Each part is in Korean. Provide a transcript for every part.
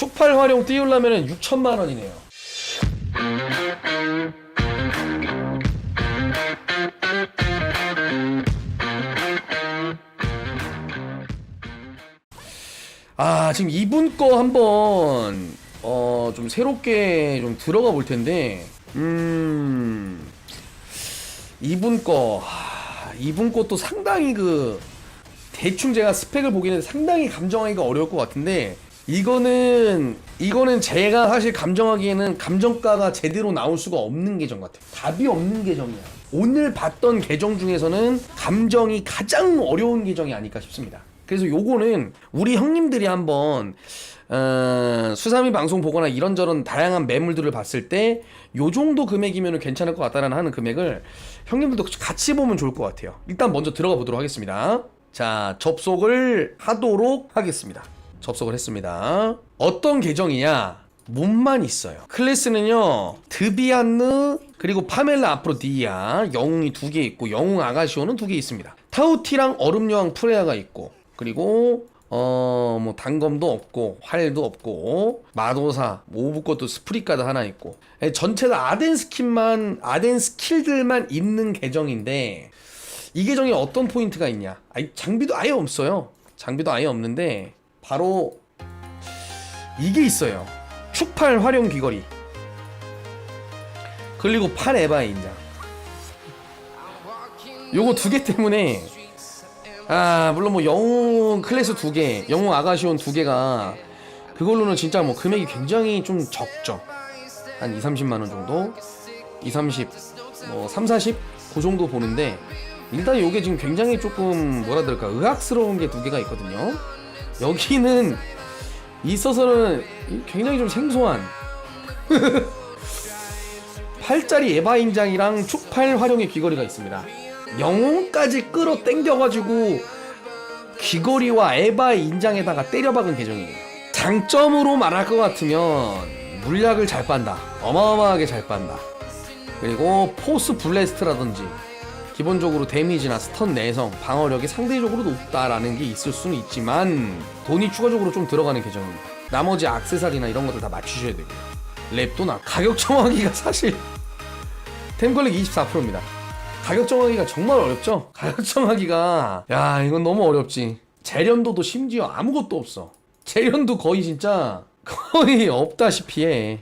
축팔 활용 띄우려면 6천만 원이네요. 아 지금 이분 거 한번 어 좀 새롭게 좀 들어가 볼 텐데 음 이분 거 하, 이분 것도 상당히 그 대충 제가 스펙을 보기에는 상당히 감정하기가 어려울 것 같은데 이거는 이거는 제가 사실 감정하기에는 감정가가 제대로 나올 수가 없는 계정 같아요. 답이 없는 계정이야. 오늘 봤던 계정 중에서는 감정이 가장 어려운 계정이 아닐까 싶습니다. 그래서 요거는 우리 형님들이 한번 어, 수사미 방송 보거나 이런저런 다양한 매물들을 봤을 때 요 정도 금액이면 괜찮을 것 같다라는 하는 금액을 형님들도 같이 보면 좋을 것 같아요. 일단 먼저 들어가 보도록 하겠습니다. 자, 접속을 하도록 하겠습니다. 접속을 했습니다. 어떤 계정이냐? 몸만 있어요. 클래스는요, 드비안느, 그리고 파멜라 아프로디아, 영웅이 두 개 있고, 영웅 아가시오는 두 개 있습니다. 타우티랑 얼음여왕 프레아가 있고, 그리고, 어, 뭐, 단검도 없고, 활도 없고, 마도사, 오브 것도 스프리카드 하나 있고, 예, 전체 다 아덴 스킨만, 아덴 스킬들만 있는 계정인데, 이 계정에 어떤 포인트가 있냐? 아니, 장비도 아예 없어요. 장비도 아예 없는데 바로 이게 있어요. 축팔 활용 귀걸이. 그리고 팔 에바 인장. 요거 두 개 때문에 아 물론 뭐 영웅 클래스 두 개, 영웅 아가시온 두 개가 그걸로는 진짜 뭐 금액이 굉장히 좀 적죠. 한 2, 30만 원 정도? 2, 30, 뭐 3, 40? 그 정도 보는데 일단 요게 지금 굉장히 조금 뭐라 그럴까 의학스러운 게 두 개가 있거든요. 여기는 있어서는 굉장히 좀 생소한 8짜리 에바 인장이랑 축팔 활용의 귀걸이가 있습니다. 영혼까지 끌어 당겨가지고 귀걸이와 에바 인장에다가 때려박은 계정이에요. 장점으로 말할 것 같으면 물약을 잘 빤다. 어마어마하게 잘 빤다. 그리고 포스 블래스트라든지 기본적으로 데미지나 스턴 내성, 방어력이 상대적으로 높다라는 게 있을 수는 있지만 돈이 추가적으로 좀 들어가는 계정입니다. 나머지 악세사리나 이런 것들 다 맞추셔야 되고요. 랩도 나 가격 정하기가 사실 템컬릭 24%입니다. 가격 정하기가 정말 어렵죠? 가격 정하기가 야 이건 너무 어렵지. 재련도도 심지어 아무것도 없어. 재련도 거의 진짜 거의 없다시피 해.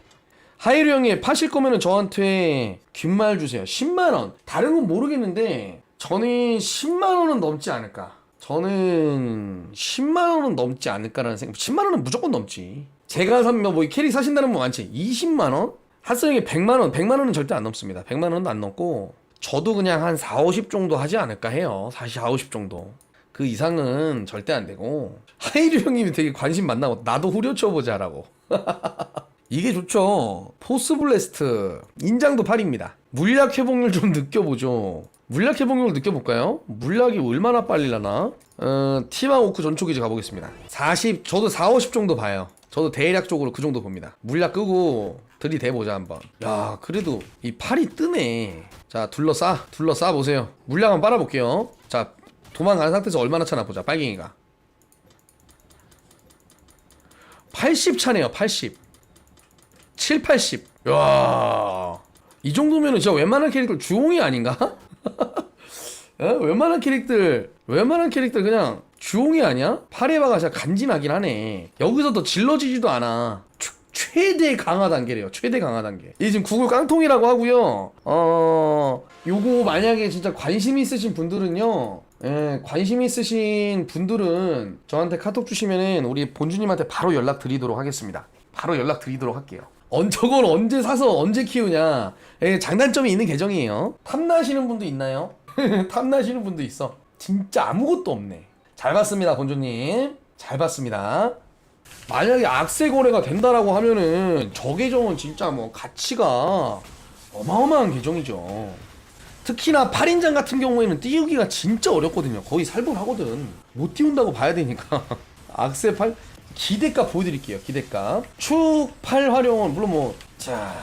하이루 형이 파실 거면은 저한테 귓말 주세요. 10만 원. 다른 건 모르겠는데 저는 10만 원은 넘지 않을까. 저는 10만 원은 넘지 않을까라는 생각. 10만 원은 무조건 넘지. 제가 사면 뭐이 캐릭 사신다는 분 많지. 20만 원? 핫성이 100만 원. 100만 원은 절대 안 넘습니다. 100만 원은 안 넘고 저도 그냥 한 4, 50 정도 하지 않을까 해요. 40, 50 정도. 그 이상은 절대 안 되고 하이루 형님이 되게 관심 많나 고 나도 후려쳐 보자라고. 이게 좋죠. 포스 블래스트 인장도 8입니다. 물약 회복률 좀 느껴보죠. 물약 회복률 느껴볼까요? 물약이 얼마나 빨리려나? 어, 티마호크 전초기지 가보겠습니다. 40, 저도 4, 50 정도 봐요. 저도 대략적으로 그 정도 봅니다. 물약 끄고 들이대보자 한번. 야, 그래도 이 팔이 뜨네. 자, 둘러싸, 둘러싸 보세요. 물약 한번 빨아볼게요. 자, 도망가는 상태에서 얼마나 차나 보자. 빨갱이가. 80 차네요. 80. 7, 80. 야. 이 정도면은 진짜 웬만한 캐릭터 주홍이 아닌가? 에? 웬만한 캐릭터 웬만한 캐릭터 그냥 주홍이 아니야? 파레바가 진짜 간지나긴 하네. 여기서 더 질러지지도 않아. 최- 최대 강화 단계래요. 최대 강화 단계. 이 지금 구글 깡통이라고 하고요. 어, 요거 만약에 진짜 관심 있으신 분들은요. 예, 관심 있으신 분들은 저한테 카톡 주시면은 우리 본주님한테 바로 연락 드리도록 하겠습니다. 바로 연락 드리도록 할게요. 언 저걸 언제 사서 언제 키우냐? 예, 장단점이 있는 계정이에요. 탐나시는 분도 있나요? 탐나시는 분도 있어. 진짜 아무것도 없네. 잘 봤습니다, 본주님. 잘 봤습니다. 만약에 악세 거래가 된다라고 하면은 저 계정은 진짜 뭐 가치가 어마어마한 계정이죠. 특히나 8인장 같은 경우에는 띄우기가 진짜 어렵거든요. 거의 살벌하거든. 못 띄운다고 봐야 되니까. 악세 8 기대값 보여드릴게요. 기대값. 축8 활용은 물론 뭐 자.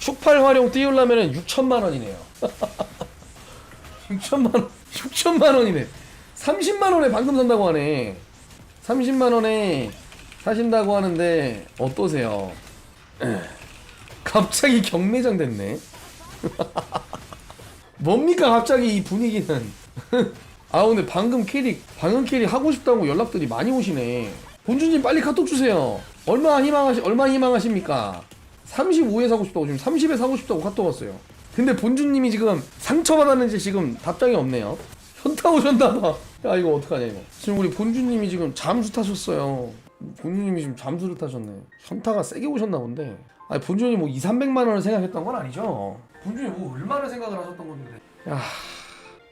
축8 활용 띄우려면은 6천만 원이네요. 6천만 원. 6천만 원이네. 30만 원에 방금 산다고 하네. 30만 원에 사신다고 하는데 어떠세요? 갑자기 경매장 됐네. 뭡니까 갑자기 이 분위기는? 아 근데 방금 캐릭 방금 캐릭 하고 싶다고 연락들이 많이 오시네. 본주님 빨리 카톡 주세요. 얼마 희망하시 얼마 희망하십니까? 35에 사고 싶다고 지금 30에 사고 싶다고 카톡 왔어요. 근데 본주님이 지금 상처받았는지 지금 답장이 없네요. 현타 오셨나 봐. 야 이거 어떡하냐 이거. 지금 우리 본주님이 지금 잠수 타셨어요. 본주님이 지금 잠수를 타셨네. 현타가 세게 오셨나 본데. 아니 본주님 뭐 2, 300만 원을 생각했던 건 아니죠. 본주님 뭐 얼마나 생각을 하셨던 건데. 야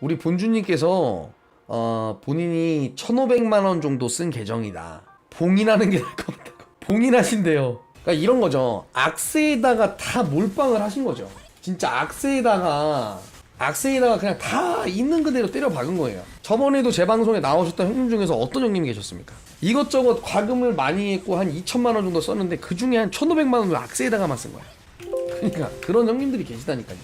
우리 본주님께서 어, 본인이 1,500만 원 정도 쓴 계정이다. 봉인하는 게 나을 것 같다고. 봉인하신대요. 그러니까 이런 거죠. 악세에다가 다 몰빵을 하신 거죠. 진짜 악세에다가 악세에다가 그냥 다 있는 그대로 때려 박은 거예요. 저번에도 제 방송에 나오셨던 형님 중에서 어떤 형님이 계셨습니까? 이것저것 과금을 많이 했고 한 2천만 원 정도 썼는데 그 중에 한 1,500만 원을 악세에다가만 쓴 거야. 그러니까 그런 형님들이 계시다니까요.